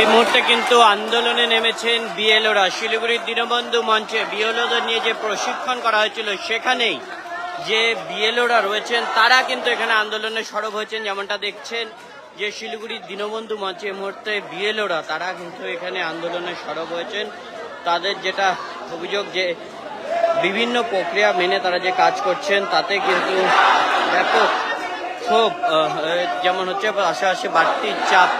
এই মুহূর্তে কিন্তু আন্দোলনে নেমেছেন বিএলওরা শিলিগুড়ির দীনবন্ধু মঞ্চে বিএলওদের নিয়ে যে প্রশিক্ষণ করা হয়েছিল সেখানেই যে বিএলওরা রয়েছেন তারা কিন্তু এখানে আন্দোলনে সরব হয়েছেন। যেমনটা দেখছেন যে শিলিগুড়ির দীনবন্ধু মঞ্চে এই মুহূর্তে বিএলওরা তারা কিন্তু এখানে আন্দোলনে সরব হয়েছেন। তাদের যেটা অভিযোগ যে বিভিন্ন প্রক্রিয়া মেনে তারা যে কাজ করছেন তাতে কিন্তু ব্যাপক আহ, যেমন হচ্ছে আশেপাশে বাড়তি চাপ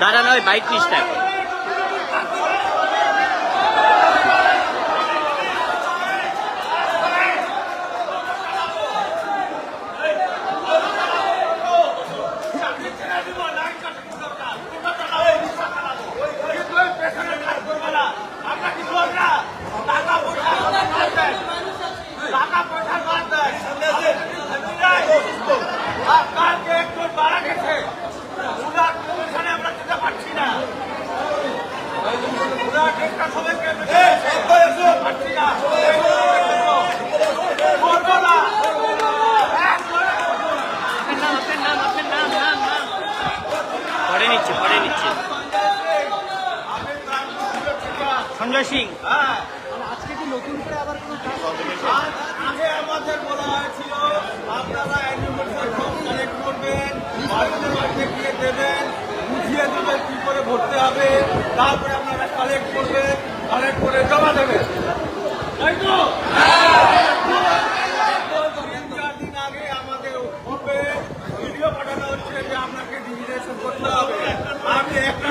দাঁড়া নয় বাইক না এখন। একটু মারা গেছে সঞ্জয় সিং। আগে আমাদের বলা হয়েছিল আপনারা কালেক্ট করবেন গিয়ে দেবেন বুঝিয়ে দেবেন কি করে ভরতে হবে তারপরে আপনারা কালেক্ট করবেন কালেক্ট করে জমা দেবেন তাই তো দিন আগে হচ্ছে যে আপনাকে ডিভিডেশন করতে হবে আমি একটা